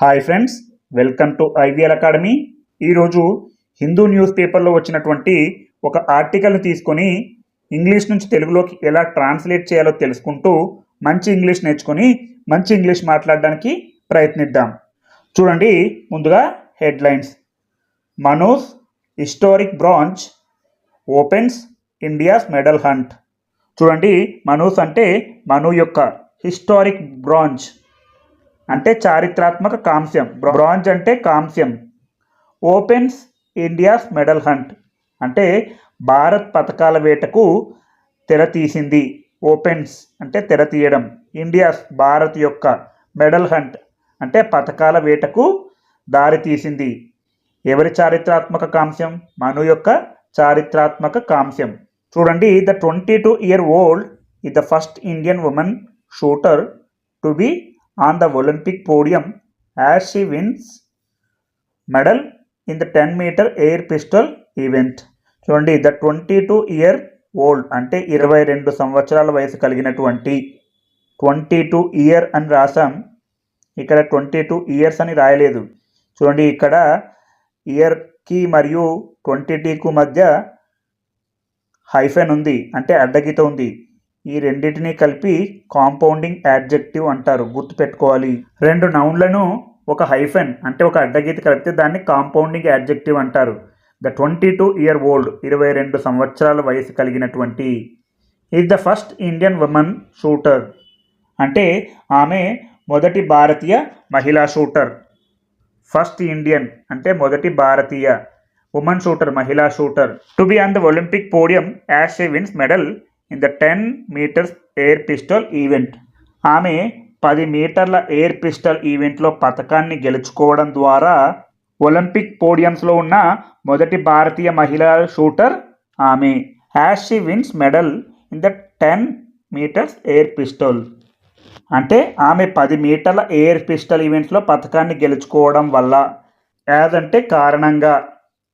Hi friends welcome to IVL academy. ఈరోజు Hindu news పేపర్లో వచ్చినటువంటి ఒక ఆర్టికల్ని తీసుకొని ఇంగ్లీష్ నుంచి తెలుగులోకి ఎలా ట్రాన్స్లేట్ చేయాలో తెలుసుకుంటూ మంచి ఇంగ్లీష్ నేర్చుకొని మంచి ఇంగ్లీష్ మాట్లాడడానికి ప్రయత్నిద్దాం. చూడండి ముందుగా headlines. Manu's historic bronze opens India's medal hunt. చూడండి మనోజ్ అంటే మను యొక్క హిస్టారిక్ బ్రాంచ్. అంటే చారిత్రాత్మక కాంస్యం. బ్రాంజ్ అంటే కాంస్యం. Opens India's medal hunt. అంటే భారత్ పథకాల వేటకు తెర తీసింది. ఓపెన్స్ అంటే తెర తీయడం. ఇండియాస్ భారత్ యొక్క మెడల్ హంట్. అంటే పథకాల వేటకు దారి తీసింది. ఎవరి చారిత్రాత్మక కాంస్యం? మను యొక్క చారిత్రాత్మక కాంస్యం. చూడండి the twenty two year old is the first Indian women shooter to be on the Olympic podium as she wins medal in the ten metre air pistol event చూడండి the twenty two year old అంటే ఇరవై రెండు సంవత్సరాల వయసు కలిగినటువంటి twenty two year అని రాసాం ఇక్కడ ట్వంటీ టూ ఇయర్స్ అని రాయలేదు. చూడండి ఇక్కడ ఇయర్కి మరియు ట్వంటీ టీకు మధ్య హైఫెన్ ఉంది అంటే అడ్డగీత ఉంది. ఈ రెండింటిని కలిపి కాంపౌండింగ్ యాడ్జెక్టివ్ అంటారు. గుర్తుపెట్టుకోవాలి. రెండు నౌన్లను ఒక హైఫెన్ అంటే ఒక అడ్డగీత కలిపితే దాన్ని కాంపౌండింగ్ యాడ్జెక్టివ్ అంటారు. The twenty two year old ఇరవై రెండు సంవత్సరాల వయసు కలిగినటువంటి. Is the first Indian women shooter. అంటే ఆమె మొదటి భారతీయ మహిళా షూటర్. ఫస్ట్ ఇండియన్ అంటే మొదటి భారతీయ ఉమెన్ షూటర్ మహిళా shooter. To be on the Olympic podium as wins medal in the ten metres air pistol event ఆమె పది మీటర్ల ఎయిర్ పిస్టల్ ఈవెంట్లో పథకాన్ని గెలుచుకోవడం ద్వారా ఒలింపిక్ పోడియంస్లో ఉన్న మొదటి భారతీయ మహిళా షూటర్ ఆమె. As she wins medal in the ten metres air pistol అంటే ఆమె పది మీటర్ల ఎయిర్ పిస్టల్ ఈవెంట్స్లో పథకాన్ని గెలుచుకోవడం వల్ల. యాజ్ అంటే కారణంగా.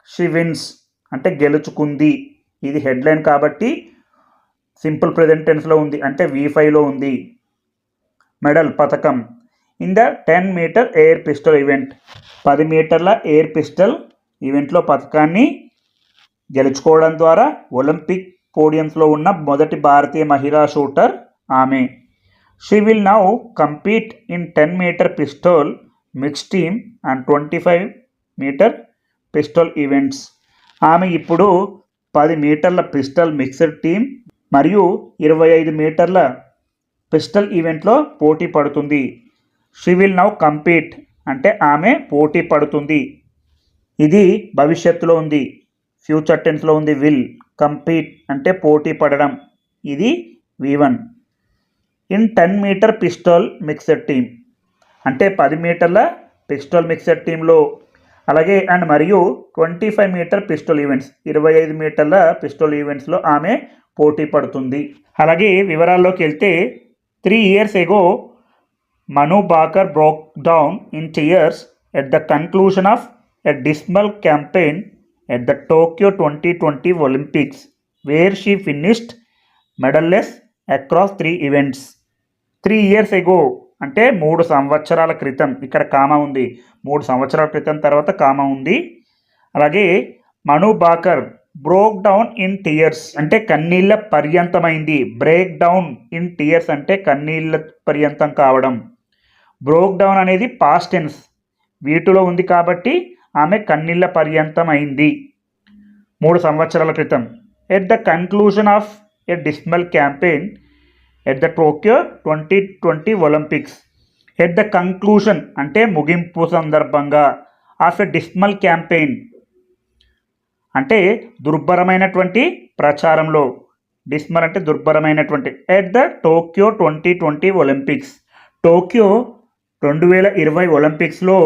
షీ విన్స్ అంటే గెలుచుకుంది. ఇది హెడ్లైన్ కాబట్టి సింపుల్ ప్రజెంట్ టెన్స్లో ఉంది అంటే వి ఫైవ్లో ఉంది. మెడల్ పథకం. In the ten metre air pistol event పది మీటర్ల ఎయిర్ పిస్టల్ ఈవెంట్లో పథకాన్ని గెలుచుకోవడం ద్వారా ఒలింపిక్ పోడియంస్లో ఉన్న మొదటి భారతీయ మహిళా షూటర్ ఆమె. She will now compete in ten metre pistol mix team and twenty five metre pistol events ఆమె ఇప్పుడు పది మీటర్ల పిస్టల్ మిక్స్డ్ టీం మరియు ఇరవై ఐదు మీటర్ల పిస్టల్ ఈవెంట్లో పోటీ పడుతుంది. షీ విల్ నౌ కంపీట్ అంటే ఆమె పోటీ పడుతుంది. ఇది భవిష్యత్తులో ఉంది. ఫ్యూచర్ టెన్స్లో ఉంది. విల్ కంపీట్ అంటే పోటీ పడడం. ఇది we won in ten metre pistol mixer team అంటే పది మీటర్ల పిస్టల్ మిక్సర్ టీంలో అలాగే అండ్ మరియు twenty five metre pistol events ఇరవై ఐదు మీటర్ల పిస్టల్ ఈవెంట్స్లో ఆమె పోటీ పడుతుంది. అలాగే వివరాల్లోకి వెళ్తే three years ago Manu Bhaker broke down in tears at the conclusion of a dismal campaign at the Tokyo twenty twenty Olympics where she finished medalless across three events. Three years ago అంటే మూడు సంవత్సరాల క్రితం ఇక్కడ కామ ఉంది. మూడు సంవత్సరాల క్రితం తర్వాత కామ ఉంది. అలాగే Manu Bhaker broke down in tears అంటే కన్నీళ్ళ పర్యంతమైంది. బ్రేక్ డౌన్ ఇన్ టీయర్స్ అంటే కన్నీళ్ళ పర్యంతం కావడం. బ్రోక్ డౌన్ అనేది పాస్ట్ టెన్స్ వీటిలో ఉంది కాబట్టి ఆమె కన్నీళ్ళ పర్యంతం అయింది మూడు సంవత్సరాల క్రితం. At the conclusion of a dismal campaign at the Tokyo twenty twenty Olympics at the conclusion అంటే ముగింపు సందర్భంగా ఆఫ్ ఎ డిస్మల్ క్యాంపెయిన్ అంటే దుర్భరమైనటువంటి ప్రచారంలో. డిస్మర్ అంటే దుర్భరమైనటువంటి. At the Tokyo twenty twenty Olympics Tokyo రెండు వేల ఇరవై ఒలింపిక్స్లో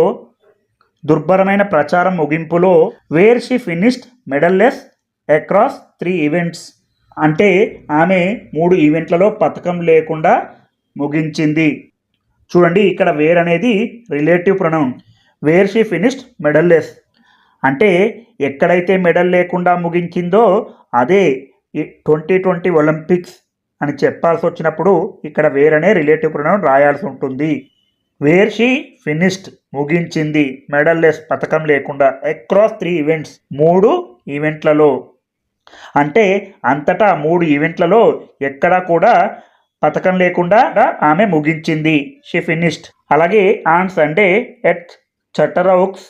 దుర్భరమైన ప్రచారం ముగింపులో where she finished medalless across three events అంటే ఆమె మూడు ఈవెంట్లలో పథకం లేకుండా ముగించింది. చూడండి ఇక్కడ వేర్ అనేది relative pronoun where she finished medalless అంటే ఎక్కడైతే మెడల్ లేకుండా ముగించిందో అదే ట్వంటీ ట్వంటీ ఒలింపిక్స్ అని చెప్పాల్సి వచ్చినప్పుడు ఇక్కడ వేరనే రిలేటివ్ ప్రొనౌన్ రాయాల్సి ఉంటుంది. వేర్ షీ ఫినిష్డ్ ముగించింది. మెడల్లెస్ పథకం లేకుండా అక్రాస్ త్రీ ఈవెంట్స్ మూడు ఈవెంట్లలో. అంటే అంతటా మూడు ఈవెంట్లలో ఎక్కడా కూడా పథకం లేకుండా ఆమె ముగించింది. She finished. అలాగే on Sunday at Chateauroux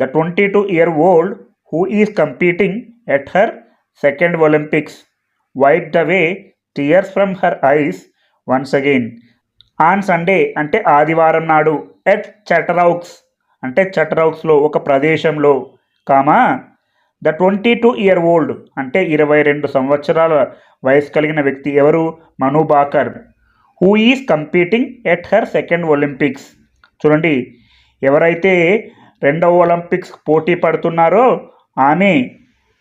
the twenty two year old who is competing at her second Olympics wipe the way tears from her eyes once again on Sunday అంటే ఆదివారం నాడు ఎట్ చటరౌక్స్ అంటే చటరౌక్స్లో ఒక ప్రదేశంలో comma the twenty two year old అంటే ఇరవై రెండు సంవత్సరాల వయసు కలిగిన వ్యక్తి ఎవరు? Manu Bhaker who is competing at her second Olympics చూడండి ఎవరైతే రెండవ ఒలింపిక్స్ పోటీ పడుతున్నారో ఆమె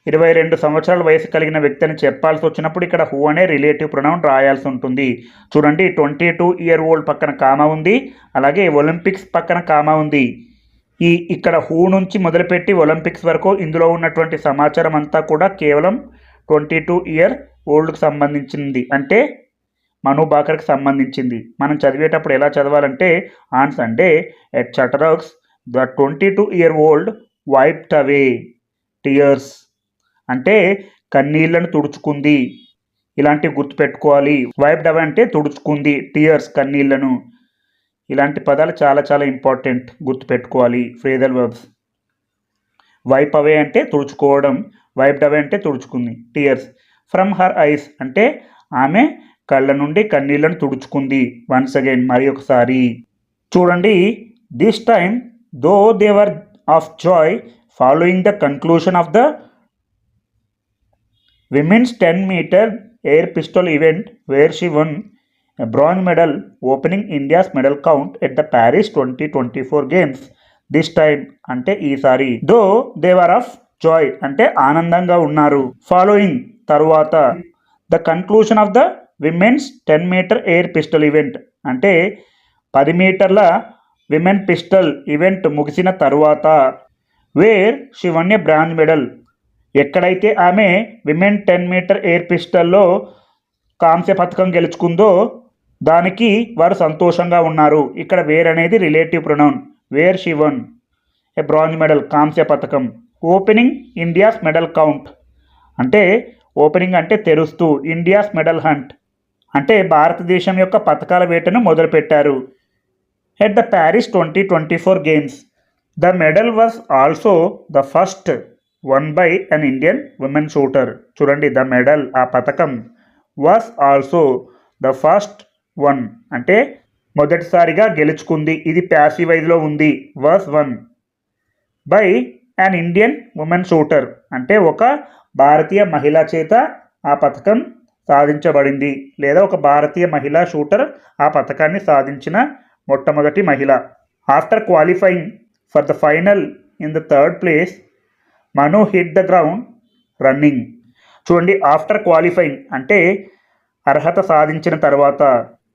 ఇరవై రెండు సంవత్సరాల వయసు కలిగిన వ్యక్తి అని చెప్పాల్సి వచ్చినప్పుడు ఇక్కడ హూ అనే రిలేటివ్ ప్రొనౌన్ రాయాల్సి ఉంటుంది. చూడండి ట్వంటీ టూ ఇయర్ ఓల్డ్ పక్కన కామా ఉంది అలాగే ఒలింపిక్స్ పక్కన కామా ఉంది. ఈ ఇక్కడ హూ నుంచి మొదలుపెట్టి ఒలింపిక్స్ వరకు ఇందులో ఉన్నటువంటి సమాచారం అంతా కూడా కేవలం ట్వంటీ టూ ఇయర్ ఓల్డ్కి సంబంధించింది. అంటే మను బాకర్కి సంబంధించింది. మనం చదివేటప్పుడు ఎలా చదవాలంటే on Sunday at Chateauroux the twenty two year old wiped away tears అంటే కన్నీళ్ళను తుడుచుకుంది. ఇలాంటివి గుర్తుపెట్టుకోవాలి వైప్డ్ అవే అంటే తుడుచుకుంది. టియర్స్ కన్నీళ్ళను. ఇలాంటి పదాలు చాలా చాలా ఇంపార్టెంట్ గుర్తుపెట్టుకోవాలి ఫ్రేజల్ వర్బ్స్ వైప్ అవే అంటే తుడుచుకోవడం. వైప్డ్ అవే అంటే తుడుచుకుంది. టియర్స్ ఫ్రమ్ హర్ ఐస్ అంటే ఆమె కళ్ళ నుండి కన్నీళ్ళను తుడుచుకుంది. వన్స్ అగైన్ మరి ఒకసారి. చూడండి. This time though they were of joy following the conclusion of the women's ten metre air pistol event where she won bronze medal opening India's medal count at the Paris twenty twenty four games this time అంటే ఈసారి దో దేవర్ of Joy అంటే ఆనందంగా ఉన్నారు. Following తరువాత the conclusion of the women's ten metre air pistol event అంటే పది మీటర్ల women pistol event ముగిసిన తరువాత where she won a bronze medal. ఎక్కడైతే ఆమె విమెన్ టెన్ మీటర్ ఎయిర్ పిస్టల్లో కాంస్య పథకం గెలుచుకుందో దానికి వారు సంతోషంగా ఉన్నారు. ఇక్కడ వేర్ అనేది relative pronoun. Where she won a bronze medal కాంస్య పథకం ఓపెనింగ్ ఇండియాస్ మెడల్ కౌంట్. అంటే ఓపెనింగ్ అంటే తెరుస్తూ ఇండియాస్ మెడల్ హంట్. అంటే భారతదేశం యొక్క పథకాల వేటను మొదలుపెట్టారు. At the Paris twenty twenty four games the medal the also the first one by an Indian women shooter చూడండి ద మెడల్ ఆ పథకం was also the first one అంటే మొదటిసారిగా గెలుచుకుంది. ఇది ప్యాసివైజ్లో ఉంది. Was won by an Indian women shooter అంటే ఒక భారతీయ మహిళా చేత ఆ పథకం సాధించబడింది. లేదా ఒక భారతీయ మహిళా షూటర్ ఆ పథకాన్ని సాధించిన మొట్టమొదటి మహిళ. After qualifying for the final in the third place Manu hit the ground running చూడండి ఆఫ్టర్ క్వాలిఫైయింగ్ అంటే అర్హత సాధించిన తర్వాత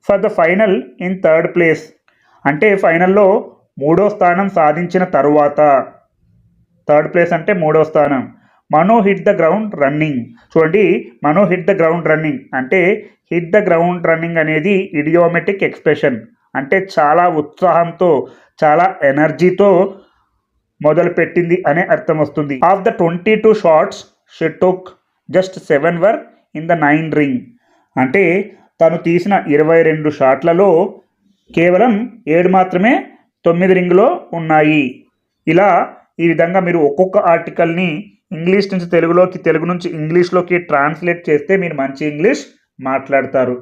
for the final in third place అంటే ఫైనల్లో మూడో స్థానం సాధించిన తరువాత. థర్డ్ ప్లేస్ అంటే మూడో స్థానం. Manu hit the ground running చూడండి Manu hit the ground running అంటే హిట్ ద గ్రౌండ్ రన్నింగ్ అనేది ఇడియోమెటిక్ ఎక్స్ప్రెషన్ అంటే చాలా ఉత్సాహంతో చాలా ఎనర్జీతో మొదలుపెట్టింది అనే అర్థం వస్తుంది. Of the twenty two shots she took just seven were in the nine ring. అంటే తను తీసిన ఇరవై రెండు షాట్లలో కేవలం ఏడు మాత్రమే తొమ్మిది రింగులో ఉన్నాయి. ఇలా ఈ విధంగా మీరు ఒక్కొక్క ఆర్టికల్ని ఇంగ్లీష్ నుంచి తెలుగులోకి తెలుగు నుంచి ఇంగ్లీష్లోకి ట్రాన్స్లేట్ చేస్తే మీరు మంచి ఇంగ్లీష్ మాట్లాడతారు.